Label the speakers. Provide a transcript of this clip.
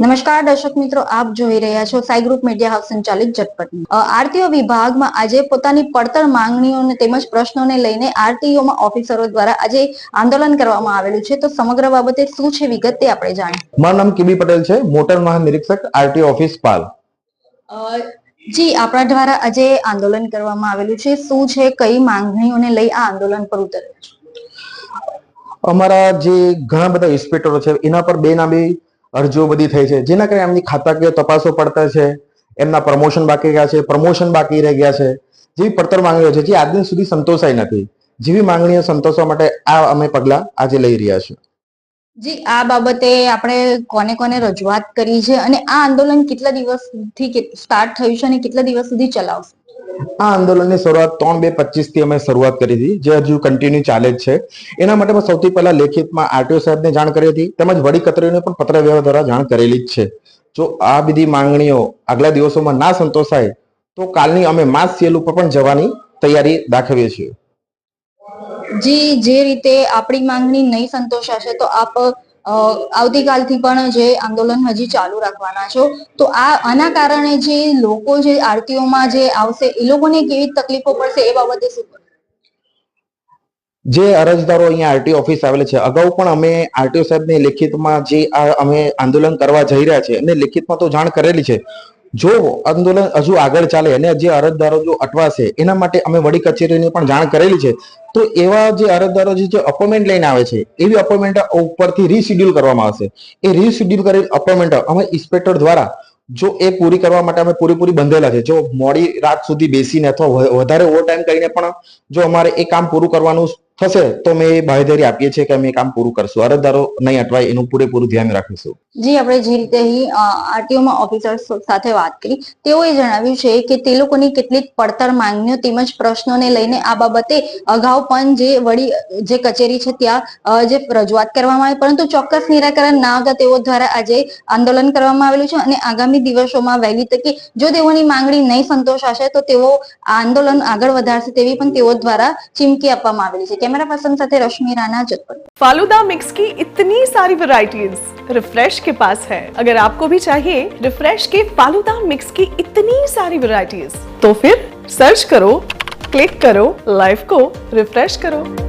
Speaker 1: નમસ્કાર દર્શક મિત્રો આપ જોઈ રહ્યા છો સાઈ ગ્રુપ મીડિયા હાઉસ સંચાલિત ઝટપટ આરટીઓ વિભાગમાં આજે પોતાની પડતર માંગણીઓને તેમજ પ્રશ્નોને લઈને આરટીઓમાં ઓફિસરો દ્વારા આજે આંદોલન કરવામાં આવેલું છે. તો સમગ્ર બાબતે શું છે વિગત તે આપણે જાણીએ.
Speaker 2: મારું નામ કિબી પટેલ છે મોટર મહાનિરીક્ષક આરટીઓ ઓફિસ પાલ.
Speaker 1: જી આપણા દ્વારા આજે આંદોલન કરવામાં આવેલું છે. શું છે કઈ માંગણીઓને લઈ આ આંદોલન પર ઉતરે છે?
Speaker 2: અમારા જે ઘણા બધા ઇન્સ્પેક્ટરો છે એના પર બે નામી અરજીઓ બધી થઈ છે. જેના કારણે એમની ખાતાકીય તપાસો પડતા છે. એમના પ્રમોશન બાકી ગયા છે. પ્રમોશન બાકી રહી ગયા છે. જેવી પડતર માંગણીઓ છે જે આજ દિન સુધી સંતોષાઈ નથી. જેવી માંગણીઓ સંતોષવા માટે આ અમે પગલા આજે લઈ રહ્યા છીએ.
Speaker 1: જી, આ બાબતે આપણે કોને કોને રજૂઆત કરી છે અને આ આંદોલન કેટલા દિવસથી સ્ટાર્ટ થયું છે અને કેટલા દિવસ સુધી ચલાવશે?
Speaker 2: આ આંદોલનની શરૂઆત ત્રણ બે પચીસથી અમે શરૂઆત કરી હતી, જે હજુ કન્ટિન્યુ ચાલે જ છે. એના માટે મેં સૌથી પહેલા લેખિતમાં આરટીઓ સાહેબને જાણ કરી હતી, તેમજ વડી કચેરીને પણ પત્ર વ્યવહાર દ્વારા જાણ કરેલી જ છે. જો આ બધી માંગણીઓ આગલા દિવસોમાં ના સંતોષાય, તો કાલની અમે માસ સેલ ઉપર પણ જવાની તૈયારી દાખવીએ છીએ.
Speaker 1: જી, જે રીતે આપણી માંગણી નહીં સંતોષાશે, તો આપ આવતીકાલથી પણ જે આંદોલન હજી ચાલુ રાખવાના છો. તો આ, આના કારણે જે લોકો જે આરટીઓમાં જે આવશે, એ લોકોને કેવી તકલીફો પડશે એ બાબતે શું
Speaker 2: જે અરજદારો અહીંયા આરટીઓ ઓફિસ આવેલ છે, અગાઉ પણ અમે આરટીઓ સાહેબને લેખિતમાં જે આ અમે આંદોલન કરવા જઈ રહ્યા છે એમને લેખિતમાં તો જાણ કરેલી છે. જો આંદોલન હજુ આગળ ચાલે અને જે અરજદારો જો અટવાશે એના માટે અમે વડી કચેરીની પણ જાણ કરેલી છે, તો એવા જે અરજદારો જે અપોઇન્ટમેન્ટ લઈને આવે છે, એવી અપોઇન્ટમેન્ટ ઉપરથી રીશેડ્યુલ કરવામાં આવશે. એ રીશેડ્યુલ કરેલ અપોઇન્ટમેન્ટ અમે ઇન્સ્પેક્ટર દ્વારા જો એ પૂરી કરવા માટે અમે પૂરેપૂરી બંધેલા છે. જો મોડી રાત સુધી બેસીને અથવા વધારે ઓવર ટાઈમ કરીને પણ જો અમારે એ કામ પૂરું કરવાનું થશે, તો અમે બાંહેધરી આપીએ છીએ કે અમે કામ પૂરું કરશું. અરજદારો નહીં અટવાય, એનું પૂરેપૂરું ધ્યાન રાખીશું.
Speaker 1: જી, આપણે જે રીતે અહીં આરટીઓમાં ઓફિસર્સ સાથે વાત કરી, તેઓએ જણાવ્યું છે કે તે લોકોની કેટલીક પડતર માંગણીઓ તેમજ પ્રશ્નોને લઈને આ બાબતે અગાઉ પણ જે વડી, જે કચેરી છે ત્યાં જે રજૂઆત કરવામાં આવી, પરંતુ ચોક્કસ નિરાકરણ ના આવતા તેઓ દ્વારા આજે આંદોલન કરવામાં આવેલું છે અને આગામી દિવસોમાં વહેલી તકે જો તેઓની માંગણી નહીં સંતોષાશે, તો તેઓ આંદોલન આગળ વધારશે તેવી પણ તેઓ દ્વારા ચીમકી આપવામાં આવેલી છે. કેમેરા પર્સન સાથે રશ્મિ રાણા જતપટ
Speaker 3: फालूदा मिक्स की इतनी सारी वैरायटीज रिफ्रेश के पास है अगर आपको भी चाहिए रिफ्रेश के फालूदा मिक्स की इतनी सारी वैरायटीज तो फिर सर्च करो क्लिक करो लाइफ को रिफ्रेश करो